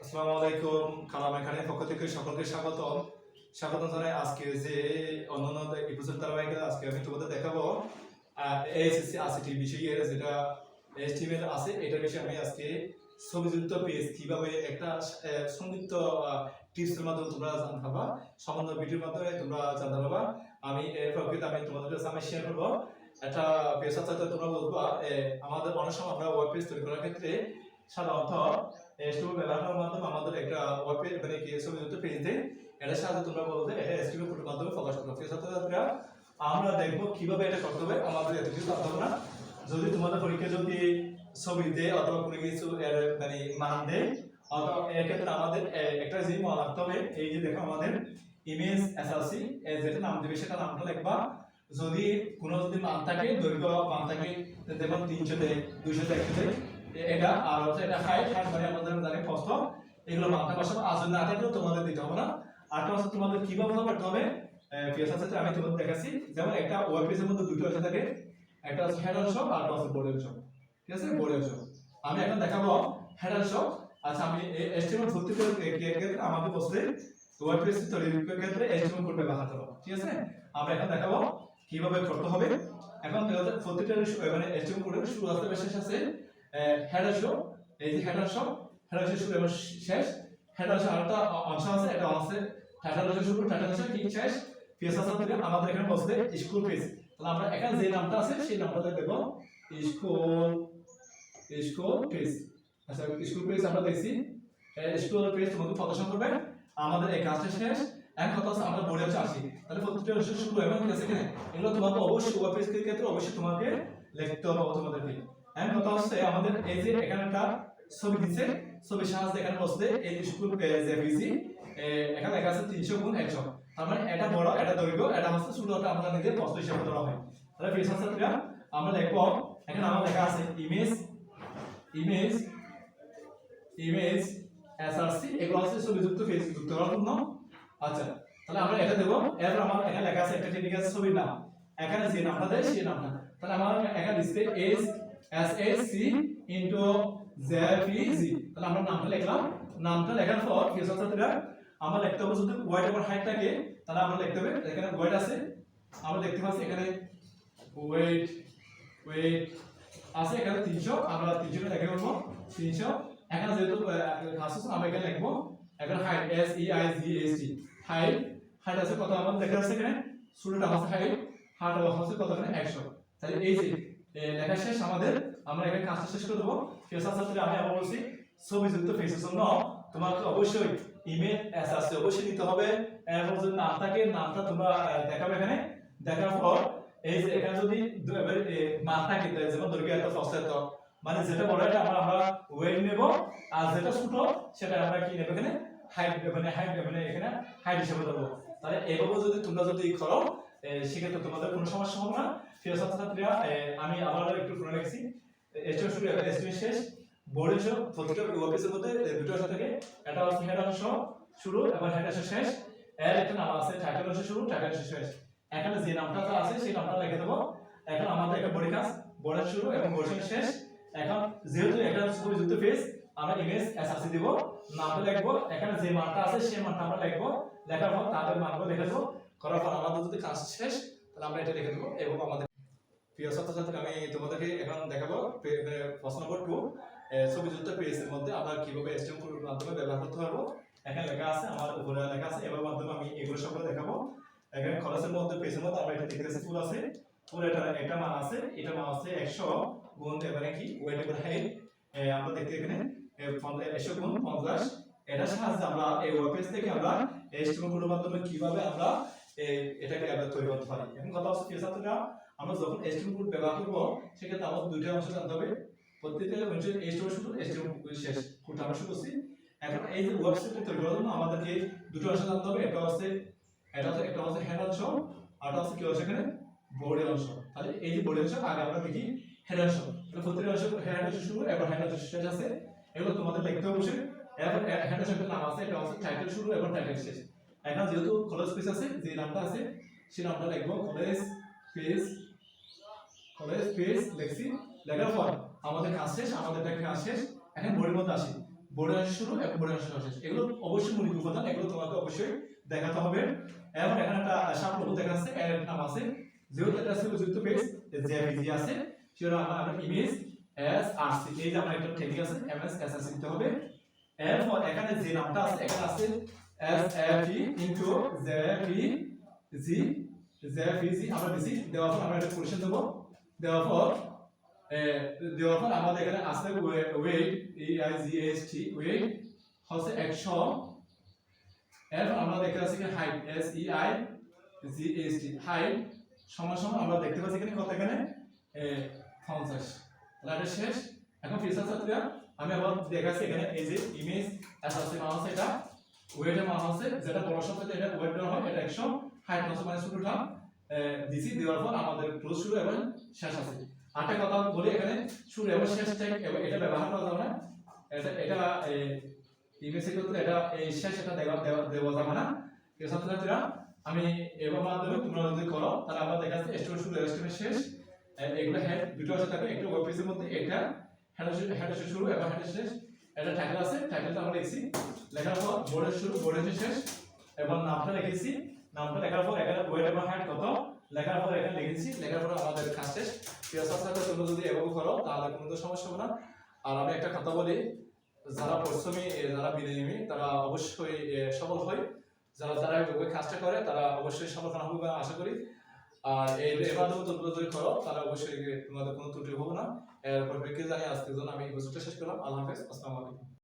আসসালামু আলাইকুম কালাম এখানে পক্ষ থেকে সকলকে স্বাগত স্বাগত জানাই আজকে যে অন্যান্য এপিসোড ধারাবাহিকে আজকে আমি তোমাদের দেখাবো। এইচএসসি আইসিটি বিষয়ের যেটা এসটিএমএল আছে, এটার বিষয়ে আমি আজকে ছবিযুক্ত পেজ কীভাবে একটা সংযুক্ত টিপসের মাধ্যমে তোমরা জানতে পারবা সামান্য ভিডিওর মাধ্যমে তোমরা জানতে পারবা। আমি এর প্রকৃত আমি তোমাদের কাছে আমি শেয়ার করব। একটা পেজ আছে তোমরা বলবা আমাদের অনেক সময় আমরা ওয়েব পেজ তৈরি করার ক্ষেত্রে মানে যদি তোমাদের পরীক্ষা যদি ছবি দেয় অথবা কোনো কিছু মানে মান দেয়, অথবা এক্ষেত্রে আমাদের একটা জিনিস মনে রাখতে হবে। এই যে দেখো আমাদের ইমেজ এসএলসি যেটা নাম দেবে, সেটা নামটা লিখবা। যদি কোনো যদি মান থাকে, দৈর্ঘ্য মান থাকে, যেমন তিনশো দেয় দুইশো দেয় একশো দেয় এ- এটা আর হচ্ছে এটা মানে আমাদের জানি প্রস্থ এগুলো আজ না তোমাদের দিতে হবে না। হচ্ছে তোমাদের কীভাবে করতে সাথে আমি তোমাদের দেখাচ্ছি। যেমন একটা ওয়েব পেজের মধ্যে দুটো থাকে। একটা আর একটা হচ্ছে বোর্ড অংশ ঠিক আছে? বোর্ড অংশ আমি এখন দেখাবো আচ্ছা আমি এস্টিমেট ক্ষেত্রে আমাকে বসতে ওয়েব পেজ তৈরির ক্ষেত্রে এস্টিমেট কোড ব্যবহার করো ঠিক আছে? আমরা এখন দেখাবো কীভাবে করতে হবে। এখন প্রতিটা মানে এস্টিমেট শুরু আছে আছে। এই যে শেষ। আরেকটা আছে, এটা আছে। শুরু শেষ। সাথে আমাদের এখানে বসতে স্কুল তাহলে আমরা এখানে যে নামটা আছে, সেই নামটা দেবো। স্কুল স্কুল আচ্ছা স্কুল আমরা দেখছি। স্কুল তোমাকে প্রদর্শন করবে। আমাদের এই কাজটা শেষ। এখন কথা হচ্ছে আমরা বোর্ডে হচ্ছে আসি। তাহলে শুরু ঠিক আছে এগুলো তোমাকে অবশ্যই ওয়েব পেজ ক্ষেত্রে অবশ্যই তোমাকে লিখতে হবে তোমাদেরকে এখন কথা হচ্ছে, আমাদের এই যে এখানে একটা ছবি দিচ্ছে, ছবির সাহায্যে এখানে বসতে এই যে স্কুল যে বিজি এখানে লেখা আছে তিনশো গুণ একশো। তার মানে এটা বড়, এটা দৈর্ঘ্য, এটা হচ্ছে ষোলোটা আমরা নিজের প্রশ্ন হিসেবে ধরা হয়। তাহলে প্রিয় ছাত্রীরা আমরা লিখব এখানে আমার লেখা আছে ইমেজ ইমেজ ইমেজ এসআরসি এগুলো হচ্ছে ছবিযুক্ত ফেস যুক্ত করার জন্য। আচ্ছা তাহলে আমরা এটা দেবো, এরপর আমার এখানে লেখা আছে একটা আছে ছবির নাম। এখানে যে নামটা দেয়, সেই নামটা। তাহলে আমার এখানে লিখতে S S S C into JPG তাহলে আমরা নামটা লিখলাম। নামটা লেখার পর কি ছাত্রীরা? আমরা লিখতে হবে যদি ওয়াইড ওভার হাইট থাকে, তাহলে আমরা লিখতে হবে, এখানে ওয়াইড আছে। আমরা দেখতে পাচ্ছি এখানে ওয়েট ওয়েট আছে এখানে তিনশো। আমরা তিনশো লিখে বলব তিনশো। এখানে যেহেতু আছে, আমরা এখানে লিখব। এখানে height S E I G S T height height আছে কত? আমাদের দেখা যাচ্ছে এখানে। শুরুটা আছে হাইট হাইট হচ্ছে কত? এখানে একশো। তাহলে এই যে লেখা শেষ আমাদের আমরা এখানে কাজটা শেষ করে দেবো। ফেসার সাথে আমি আবার বলছি ছবিযুক্ত ফেসের জন্য তোমাকে অবশ্যই ইমেল এসএসসি অবশ্যই নিতে হবে। এবং যদি নাম থাকে নামটা তোমরা দেখাবে এখানে। দেখার পর এই যে এখানে যদি এবার, থাকে যেমন দৈর্ঘ্য এত এত মানে যেটা বড় এটা আমরা আমরা ওয়েট নেব আর যেটা ছোট সেটা আমরা কি নেব এখানে? হাইট মানে হাইট মানে এখানে হাইট হিসেবে দেবো। তাহলে এইভাবে যদি তোমরা যদি করো সেক্ষেত্রে তোমাদের কোনো সমস্যা হবে না। প্রিয় ছাত্রছাত্রীরা আমি আবার একটু শুনে রেখেছি শুরু এস্টিমেট শেষ। বোর্ডের সব প্রতিটা অফিসের মধ্যে দুটো অংশ থাকে। একটা হেড অংশ শুরু এবং হেড অংশ শেষ। এর একটা নাম আছে টাইটেল অংশ শুরু টাইটেল অংশ শেষ। এখানে যে নামটা আছে, সেই নামটা লিখে দেবো। এখন আমাদের একটা বডি কাজ বোর্ডের শুরু এবং বোর্ডের শেষ। এখন যেহেতু এটা ছবি পেজ আমরা ইমেজ এসআরসি দিব। নামটা লিখব, এখানে যে মানটা আছে সেই মানটা আমরা লিখব, লেখার পর তাদের মানগুলো লিখে দেবো। করার পর আমাদের যদি কাজ শেষ, তাহলে আমরা এটা লিখে দেবো এবং আমাদের প্রিয় ছাত্রছাত্রী আমি তোমাদেরকে এখন দেখাবো প্রশ্ন নম্বর টু ছবিযুক্ত পেজের মধ্যে আমরা কীভাবে এসটিএম কোডের মাধ্যমে ব্যবহার করতে পারব। এখানে লেখা আছে, আমার উপরে লেখা আছে, এবার মাধ্যমে আমি এগুলো সবগুলো দেখাবো। এখানে খরচের মধ্যে পেজের মধ্যে আমরা এটা দেখতেছি ফুল আছে। ফুল এটা একটা মান আছে, এটা মান আছে একশো গুণ এবারে কি? ওয়েট এবার হাইট আমরা দেখতে এখানে একশো গুণ পঞ্চাশ এটার সাহায্যে আমরা এই ওয়েব থেকে আমরা এসটিএম কোডের মাধ্যমে কীভাবে আমরা এটাকে আমরা তৈরি করতে পারি? এখন কথা হচ্ছে ছাত্ররা আমরা যখন এসটিএম ব্যবহার করব সেক্ষেত্রে আমাদের দুইটা অংশ জানতে হবে। প্রত্যেকটা অংশের এসটিএম শুরু এসটিএম শেষ। কোড আমরা শুরু করছি এখন এই যে ওয়েবসাইটটা তৈরি করার জন্য আমাদেরকে দুটো অংশ জানতে হবে। একটা হচ্ছে এটা হচ্ছে একটা হচ্ছে হেড অংশ আর হচ্ছে কি অংশ এখানে? বোর্ডের অংশ। তাহলে এই যে বোর্ডের অংশ আগে আমরা দেখি হেড অংশ। প্রত্যেকটা অংশ হেড অংশ শুরু এবং হেড অংশ শেষ আছে। এগুলো তোমাদের লিখতে হবে অবশ্যই এরপর হেড নাম আছে, এটা হচ্ছে টাইটেল শুরু এবং টাইটেল শেষ। এখন যেহেতু কলেজ পেজ আছে, যে নামটা আছে, সেই নামটা লিখব। কলেজ পেজ কলেজ পেজ লিখছি। লেখার পর আমাদের কাজ শেষ, আমাদের একটা কাজ শেষ। এখন বোর্ডের মধ্যে আসি। বোর্ডের শুরু এবং বোর্ডের অংশ শেষ। এগুলো অবশ্যই মৌলিক উপাদান এগুলো তোমাকে অবশ্যই দেখাতে হবে। এবং এখানে একটা সাপলব দেখা যাচ্ছে এর নাম আছে, যেহেতু এটা ছিল যুক্ত পেজ জেপিজি আছে, সেটা আমরা ইমেজ এস আর সি এই যে আমরা একটা টেকনিক আছে এমএস এস এস দিতে হবে। এরপর এখানে যে নামটা আছে এখানে আছে S F E into Z E G Z E G আমরা বেশি দেওয়ার পর আমরা একটা কোশ্চেন দেবো। দেওয়ার পর এ, দেওয়ার পর আমাদের এখানে আছে weight E I G S T weight হচ্ছে একশো এরপর আমরা দেখতে পাচ্ছি এখানে height S E I G S T height সমান সমান আমরা দেখতে পাচ্ছি এখানে কত এখানে? পঞ্চাশ। তাহলে এটা শেষ। এখন ছাত্রীরা আমি আবার দেখাচ্ছি এখানে এই যে ইমেজ এসএসসি এটা। আছে, যেটা বড় এটা ওয়েট হয়, এটা 100 হাইট আছে মানে টার্ম দিছি দেওয়ার পর আমাদের ক্লোজ শুরু এবং শেষ আছে। কথা বলি এখানে, শুরু এবং শেষ এটা ব্যবহার করা যাবে না। এটা এটা ইমেজ ক্ষেত্রে এটা এই শেষ এটা দেওয়া দেওয়া যাবে না। ঠিক ছাত্রীরা আমি এবার মাধ্যমে তোমরা যদি করো, তাহলে আমরা দেখাচ্ছি এস্টিমেট শুরু এস্টিমেট শেষ। এগুলো হেড দুটো আছে থাকবে একটা ওয়েব পেজের মধ্যে, এটা হেড হেড শুরু এবং হেড শেষ। এটা টাইটেল আছে টাইটেলটা আমরা লিখছি, লেখার পর বোর্ডের শুরু বোর্ডের শেষ এবং নামটা লিখেছি, নামটা লেখার পর এখানে ওয়েট এবং হাইট কত? লেখার পর এখানে লিখেছি, লেখার পর আমাদের কাজ শেষ। পিয়াসার সাথে তোমরা যদি এভাবে করো, তাহলে কোনো সমস্যা হবে না। আর আমি একটা কথা বলি, যারা পরিশ্রমী যারা বিনিয়োগী, তারা অবশ্যই সফল হয়। যারা যারা কাজটা করে, তারা অবশ্যই সফল হবে আশা করি। আর এই এবার তুমি তোমরা যদি করো, তাহলে অবশ্যই তোমাদের কোনো ত্রুটি হবে না। এরপর বিকে জানি আজকের জন্য আমি এই বছরটা শেষ করলাম। আল্লাহ হাফেজ। আসসালামু আলাইকুম।